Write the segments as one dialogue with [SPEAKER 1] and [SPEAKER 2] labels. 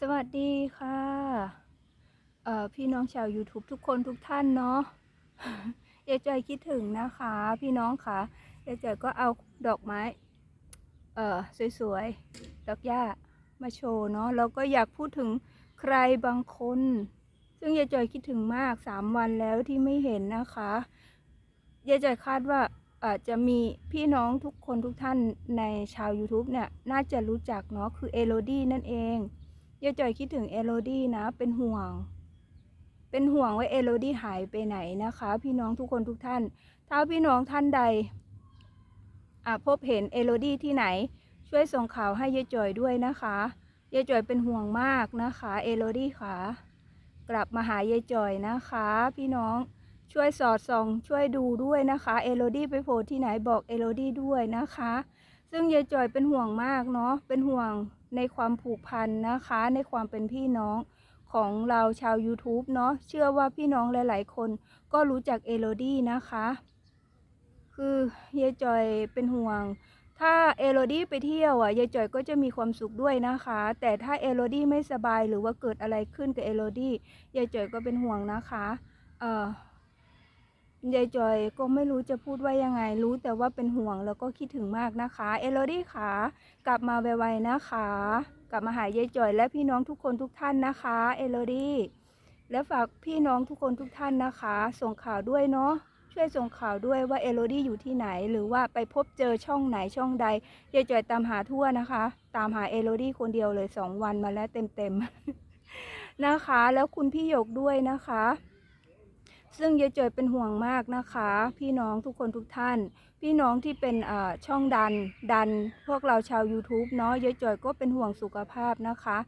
[SPEAKER 1] สวัสดีค่ะเอ่อพี่น้องชาว YouTube ทุกคนทุกท่านเนาะยายจอยคิดถึงนะคะ พี่น้องค่ะยายจอยก็เอาดอกไม้เอ่อสวยๆ ดอกหญ้ามาโชว์เนาะแล้วก็อยากพูดถึงใครบางคน ซึ่งยายจอยคิดถึงมากสามวันแล้วที่ไม่เห็นนะคะยายจอยคาดว่าอาจจะมีพี่น้องทุกคนทุกท่านในชาว YouTube เนี่ย น่าจะรู้จักเนาะคือเอโลดี้นั่นเอง ยายจ่อยคิดถึงเอโลดี้นะ เป็นห่วง เป็นห่วงว่าเอโลดี้หายไปไหนนะคะ พี่น้องทุกคนทุกท่าน ถ้าพี่น้องท่านใดอะพบเห็นเอโลดี้ที่ไหน ช่วยส่งข่าวให้ยายจ่อยด้วยนะคะยายจ่อยเป็นห่วงมากนะคะ เอโลดี้ค่ะ กลับมาหายายจ่อยนะคะ พี่น้องช่วยสอดส่อง ช่วยดูด้วยนะคะ เอโลดี้ไปโผล่ที่ไหนบอกเอโลดี้ด้วยนะคะ ซึ่งยายจอยเป็นห่วงมากเนาะเป็นห่วงในความผูกพันนะคะ ในความเป็นพี่น้องของเราชาว YouTube เนาะเชื่อว่าพี่น้องหลาย ๆ คนก็รู้จักเอโลดี้นะคะ คือยายจอยเป็นห่วง ถ้าเอโลดี้ไปเที่ยวอะยายจอยก็จะมีความสุขด้วยนะคะ แต่ถ้าเอโลดี้ไม่สบายหรือว่าเกิดอะไรขึ้นกับเอโลดี้ยายจอยก็เป็นห่วงนะคะ เอ่อ ยายจอยก็ไม่รู้จะพูดว่ายังไง รู้แต่ว่าเป็นห่วงแล้วก็คิดถึงมากนะคะ เอโลดี้ขากลับมาไวๆนะคะ กลับมาหายายจอยและพี่น้องทุกคนทุกท่านนะคะ เอโลดี้และฝากพี่น้องทุกคนทุกท่านนะคะ ส่งข่าวด้วยเนาะช่วยส่งข่าวด้วยว่าเอโลดี้อยู่ที่ไหน หรือว่าไปพบเจอช่องไหนช่องใดยายจอยตามหาทั่วนะคะ ตามหาเอโลดี้คนเดียวเลยสองวันมาแล้วเต็มๆนะคะ แล้วคุณพี่หยกด้วยนะคะ ซึ่งยายจอยเป็นห่วงมากนะคะ พี่น้องทุกคนทุกท่าน พี่น้องที่เป็นอ่าช่องดันดันพวกเราชาว YouTube เนาะยายจอยก็เป็นห่วงสุขภาพนะคะ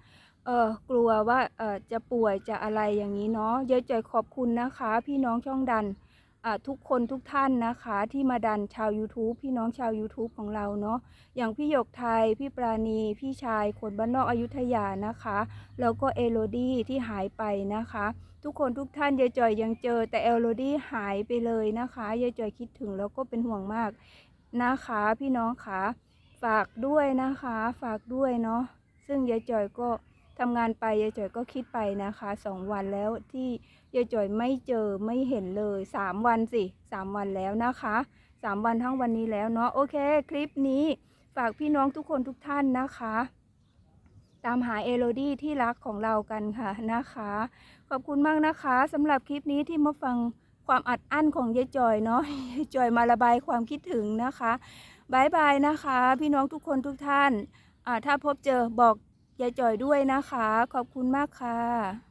[SPEAKER 1] เออกลัวว่าเออจะป่วยจะอะไรอย่างนี้เนาะยายจอยขอบคุณนะคะ พี่น้องช่องดัน ทุกคนทุกท่านนะคะที่มาดันชาว YouTube พี่น้องชาว YouTube ของเราเนาะอย่างพี่หยกไทย พี่ปราณี พี่ชายคนบ้านนอกอยุธยานะคะ แล้วก็เอโลดี้ที่หายไปนะคะ ทุกคนทุกท่านยายจอยยังเจอ แต่เอลโลดี้หายไปเลยนะคะยายจอยคิดถึงแล้วก็เป็นห่วงมากนะคะพี่น้องคะฝากด้วยนะคะ ฝากด้วยเนาะซึ่งยายจอยก็ ทำงานไปยายจอยก็คิดไปนะคะสองวันแล้วที่ยายจอยไม่เจอไม่เห็นเลยสามวันสิสามวันแล้วนะคะสามวันทั้งวันนี้แล้วเนาะโอเค คลิปนี้ฝากพี่น้องทุกคนทุกท่านนะคะ ตามหาเอโลดี้ที่รักของเรากันค่ะนะคะ ขอบคุณมากนะคะสำหรับคลิปนี้ที่มาฟังความอัดอั้นของยายจอยเนาะยายจอยมาระบายความคิดถึงนะคะบายบายนะคะ พี่น้องทุกคนทุกท่านอ่าถ้าพบเจอบอก ยายจอยด้วยนะคะ ขอบคุณมากค่ะ